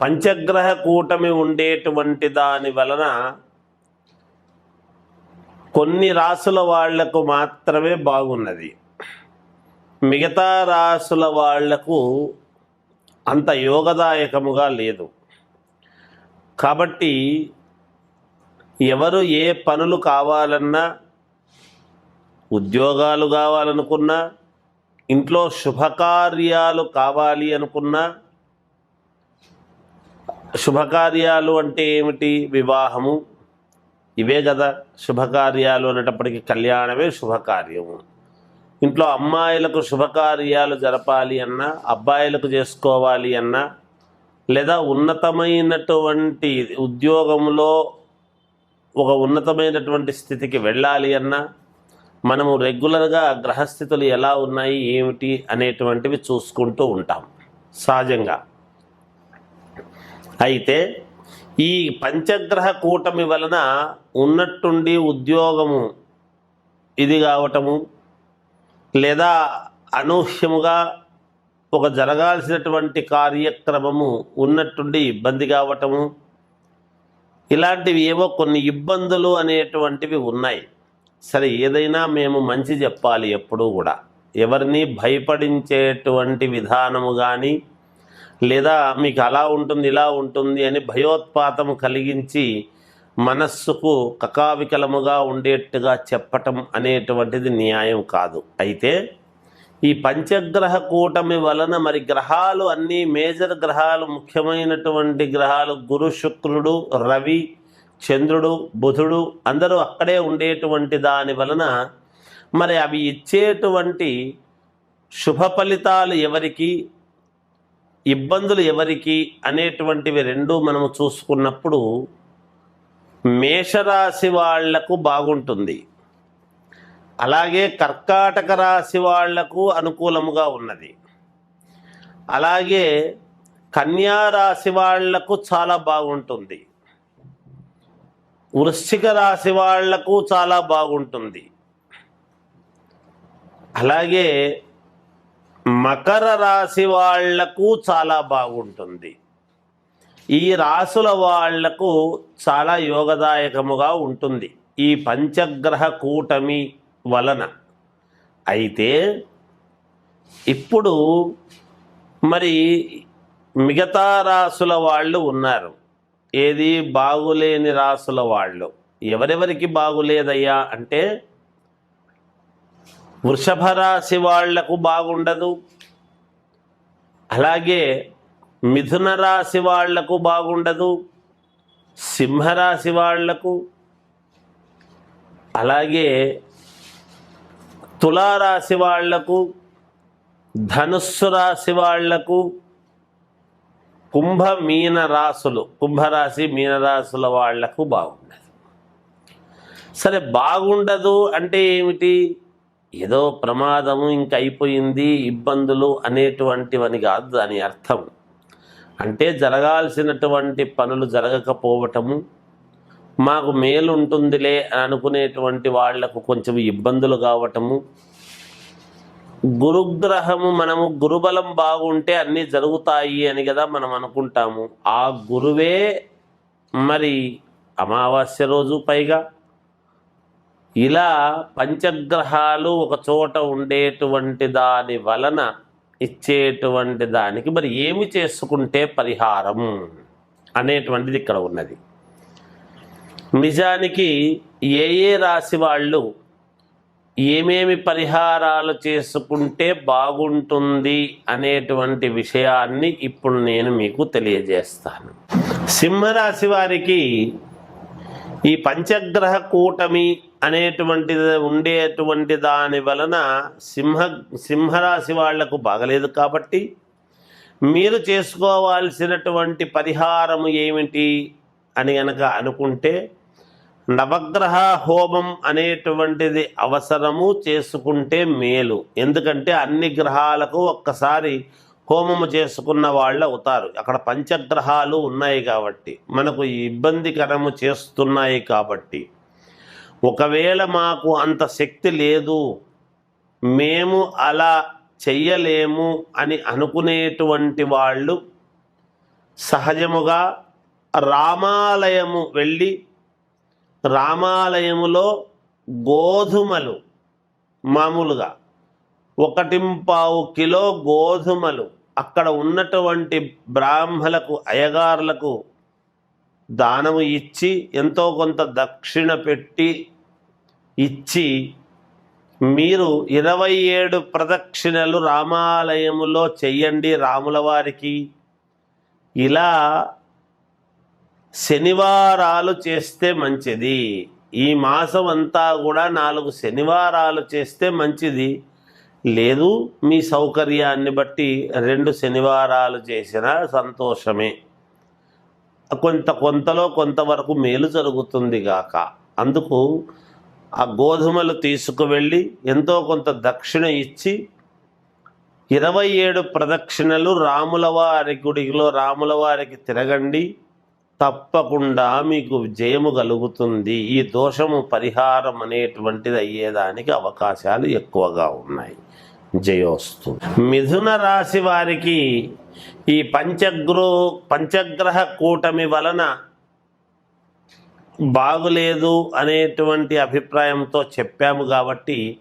పంచగ్రహ కూటమి ఉండేటువంటి దాని వలన కొన్ని రాసుల వాళ్ళకు మాత్రమే బాగున్నది. మిగతా రాసుల వాళ్ళకు అంత యోగదాయకముగా లేదు. కాబట్టి ఎవరు ఏ పనులు కావాలన్నా ఉద్యోగాలు కావాలనుకున్నా ఇంట్లో శుభకార్యాలు కావాలి అనుకున్నా శుభకార్యాలు అంటే ఏమిటి? వివాహము. ఇవే కదా శుభకార్యాలు అనేటప్పటికీ కళ్యాణమే శుభకార్యము. ఇంట్లో అమ్మాయిలకు శుభకార్యాలు జరపాలి అన్నా అబ్బాయిలకు చేసుకోవాలి అన్నా లేదా ఉన్నతమైనటువంటి ఉద్యోగంలో ఒక ఉన్నతమైనటువంటి స్థితికి వెళ్ళాలి అన్నా మనము రెగ్యులర్గా గ్రహస్థితులు ఎలా ఉన్నాయి ఏమిటి అనేటువంటివి చూసుకుంటూ ఉంటాం. సహజంగా. అయితే ఈ పంచగ్రహ కూటమి వలన ఉన్నట్టుండి ఉద్యోగము ఇది కావటము లేదా అనూహ్యముగా ఒక జరగాల్సినటువంటి కార్యక్రమము ఉన్నట్టుండి ఇబ్బంది కావటము ఇలాంటివి ఏవో కొన్ని ఇబ్బందులు అనేటువంటివి ఉన్నాయి. సరే ఏదైనా మేము మంచి చెప్పాలి ఎప్పుడూ కూడా. ఎవరిని భయపడించేటువంటి విధానము కానీ లేదా మీకు అలా ఉంటుంది ఇలా ఉంటుంది అని భయోత్పాతము కలిగించి మనస్సుకు కకావికలముగా ఉండేట్టుగా చెప్పటం అనేటువంటిది న్యాయం కాదు. అయితే ఈ పంచగ్రహ కూటమి వలన మరి గ్రహాలు అన్నీ మేజర్ గ్రహాలు ముఖ్యమైనటువంటి గ్రహాలు గురు శుక్రుడు రవి చంద్రుడు బుధుడు అందరూ అక్కడే ఉండేటువంటి దాని వలన మరి అవి ఇచ్చేటువంటి శుభ ఫలితాలు ఎవరికి? ఇబ్బందులు ఎవరికి అనేటువంటివి రెండు మనము చూసుకున్నప్పుడు మేషరాశి వాళ్ళకు బాగుంటుంది. అలాగే కర్కాటక రాశి వాళ్ళకు అనుకూలముగా ఉన్నది. అలాగే కన్యా రాశి వాళ్ళకు చాలా బాగుంటుంది. వృశ్చిక రాశి వాళ్ళకు చాలా బాగుంటుంది. అలాగే మకర రాశి వాళ్ళకు చాలా బాగుంటుంది. ఈ రాసుల వాళ్ళకు చాలా యోగదాయకముగా ఉంటుంది. ఈ పంచగ్రహ కూటమి వలన. అయితే ఇప్పుడు మరి మిగతా రాసుల వాళ్ళు ఉన్నారు. ఏది బాగులేని రాసుల వాళ్ళు. ఎవరెవరికి బాగులేదయ్యా అంటే వృషభ రాశి వాళ్ళకు బాగుండదు. అలాగే మిథున రాశి వాళ్ళకు బాగుండదు. సింహరాశి వాళ్ళకు అలాగే తులారాశి వాళ్ళకు ధనుస్సు రాశి వాళ్ళకు కుంభ మీన రాశులు కుంభరాశి మీనరాశుల వాళ్ళకు బాగుండదు. సరే బాగుండదు అంటే ఏమిటి? ఏదో ప్రమాదము ఇంక అయిపోయింది ఇబ్బందులు అనేటువంటివని కాదు దాని అర్థం. అంటే జరగాల్సినటువంటి పనులు జరగకపోవటము మాకు మేలు ఉంటుందిలే అని అనుకునేటువంటి వాళ్ళకు కొంచెం ఇబ్బందులు కావటము గురుగ్రహము మనము గురుబలం బాగుంటే అన్నీ జరుగుతాయి అని కదా మనం అనుకుంటాము. ఆ గురువే మరి అమావాస్య రోజు పైగా ఇలా పంచగ్రహాలు ఒక చోట ఉండేటువంటి దాని వలన ఇచ్చేటువంటి దానికి మరి ఏమి చేసుకుంటే పరిహారం అనేటువంటిది ఇక్కడ ఉన్నది. నిజానికి ఏ ఏ రాశి వాళ్ళు ఏమేమి పరిహారాలు చేసుకుంటే బాగుంటుంది అనేటువంటి విషయాన్ని ఇప్పుడు నేను మీకు తెలియజేస్తాను. సింహరాశి వారికి ఈ పంచగ్రహ కూటమి అనేటువంటిది ఉండేటువంటి దాని వలన సింహ సింహరాశి వాళ్ళకు బాగలేదు కాబట్టి మీరు చేసుకోవాల్సినటువంటి పరిహారము ఏమిటి అని గనక అనుకుంటే నవగ్రహ హోమం అనేటువంటిది అవసరము చేసుకుంటే మేలు. ఎందుకంటే అన్ని గ్రహాలకు ఒక్కసారి హోమము చేసుకున్న వాళ్ళు అవుతారు. అక్కడ పంచగ్రహాలు ఉన్నాయి కాబట్టి మనకు ఇబ్బందికరము చేస్తున్నాయి కాబట్టి. ఒకవేళ మాకు అంత శక్తి లేదు మేము అలా చెయ్యలేము అని అనుకునేటువంటి వాళ్ళు సహజముగా రామాలయము వెళ్ళి రామాలయములో గోధుమలు మామూలుగా ఒకటింపావు కిలో గోధుమలు అక్కడ ఉన్నటువంటి బ్రాహ్మలకు అయ్యగారులకు దానము ఇచ్చి ఎంతో కొంత దక్షిణ పెట్టి ఇచ్చి మీరు ఇరవై ఏడు ప్రదక్షిణలు రామాలయములో చెయ్యండి రాముల వారికి. ఇలా శనివారాలు చేస్తే మంచిది. ఈ మాసం అంతా కూడా నాలుగు శనివారాలు చేస్తే మంచిది. లేదు మీ సౌకర్యాన్ని బట్టి రెండు శనివారాలు చేసినా సంతోషమే. కొంత కొంతలో కొంతవరకు మేలు జరుగుతుంది గాక. అందుకు ఆ గోధుమలు తీసుకువెళ్ళి ఎంతో కొంత దక్షిణ ఇచ్చి ఇరవై ఏడు ప్రదక్షిణలు రాములవారి గుడిలో రాములవారికి తిరగండి. తప్పకుండా మీకు జయము కలుగుతుంది. ఈ దోషము పరిహారం అనేటువంటిది అయ్యేదానికి అవకాశాలు ఎక్కువగా ఉన్నాయి. జయోస్తు. మిథున రాశి వారికి ఈ పంచగ్రో పంచగ్రహ కూటమి వలన బాగులేదు అనేటువంటి అభిప్రాయంతో చెప్పాము కాబట్టి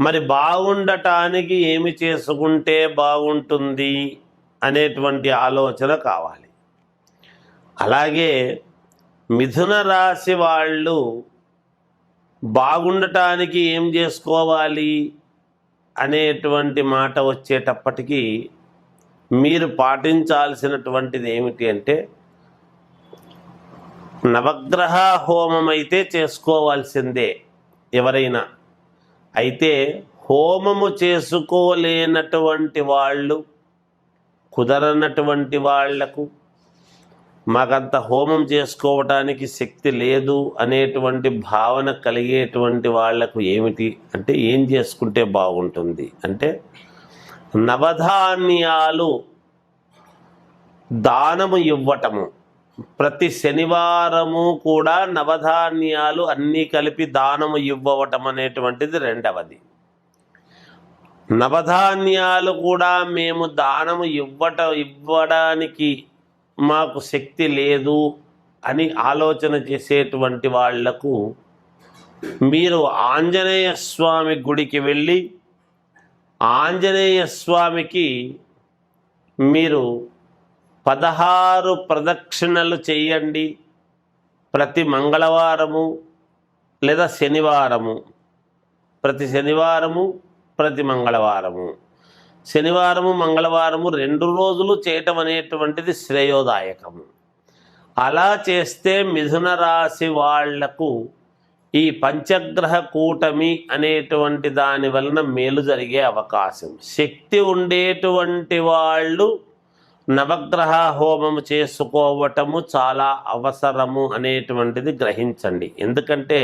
మరి బాగుండటానికి ఏమి చేసుకుంటే బాగుంటుంది అనేటువంటి ఆలోచన కావాలి. అలాగే మిథున రాశి వాళ్ళు బాగుండటానికి ఏం చేసుకోవాలి? అనేటువంటి మాట వచ్చేటప్పటికీ మీరు పాటించాల్సినటువంటిది ఏమిటి అంటే నవగ్రహ హోమం అయితే చేసుకోవాల్సిందే ఎవరైనా. అయితే హోమము చేసుకోలేనటువంటి వాళ్ళు కుదరనటువంటి వాళ్ళకు మాకంత హోమం చేసుకోవటానికి శక్తి లేదు అనేటువంటి భావన కలిగేటువంటి వాళ్ళకు ఏమిటి అంటే ఏం చేసుకుంటే బాగుంటుంది? అంటే నవధాన్యాలు దానము ఇవ్వటము. ప్రతి శనివారము కూడా నవధాన్యాలు అన్నీ కలిపి దానము ఇవ్వటం అనేటువంటిది రెండవది. నవధాన్యాలు కూడా మేము దానము ఇవ్వట ఇవ్వడానికి మాకు శక్తి లేదు అని ఆలోచన చేసేటువంటి వాళ్ళకు మీరు ఆంజనేయ స్వామి గుడికి వెళ్ళి ఆంజనేయ స్వామికి మీరు పదహారు ప్రదక్షిణలు చేయండి. ప్రతి మంగళవారము లేదా శనివారము. ప్రతి శనివారము ప్రతి మంగళవారము. శనివారము మంగళవారము రెండు రోజులు చేయటం అనేటువంటిది శ్రేయోదాయకము. అలా చేస్తే మిథున రాశి వాళ్ళకు ఈ పంచగ్రహ కూటమి అనేటువంటి దాని వలన మేలు జరిగే అవకాశం. శక్తి ఉండేటువంటి వాళ్ళు నవగ్రహ హోమము చేసుకోవటము చాలా అవసరము అనేటువంటిది గ్రహించండి. ఎందుకంటే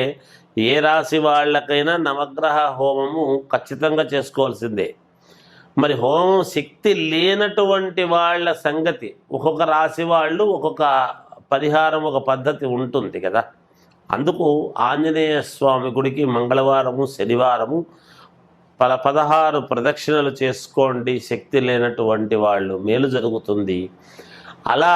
ఏ రాశి వాళ్ళకైనా నవగ్రహ హోమము ఖచ్చితంగా చేసుకోవాల్సిందే. మరి హోమం శక్తి లేనటువంటి వాళ్ళ సంగతి ఒక్కొక్క రాశి వాళ్ళు ఒక్కొక్క పరిహారం ఒక పద్ధతి ఉంటుంది కదా. అందుకు ఆంజనేయ స్వామి గుడికి మంగళవారము శనివారము పల పదహారు ప్రదక్షిణలు చేసుకోండి శక్తి లేనటువంటి వాళ్ళు. మేలు జరుగుతుంది. అలా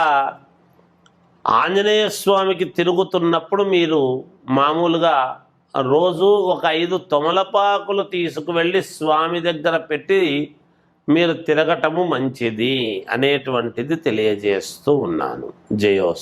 ఆంజనేయ స్వామికి తిరుగుతున్నప్పుడు మీరు మామూలుగా రోజు ఒక ఐదు తొమలపాకులు తీసుకువెళ్ళి స్వామి దగ్గర పెట్టి మీరు తిరగటము మంచిది అనేటువంటిది తెలియజేస్తూ ఉన్నాను. జయోస్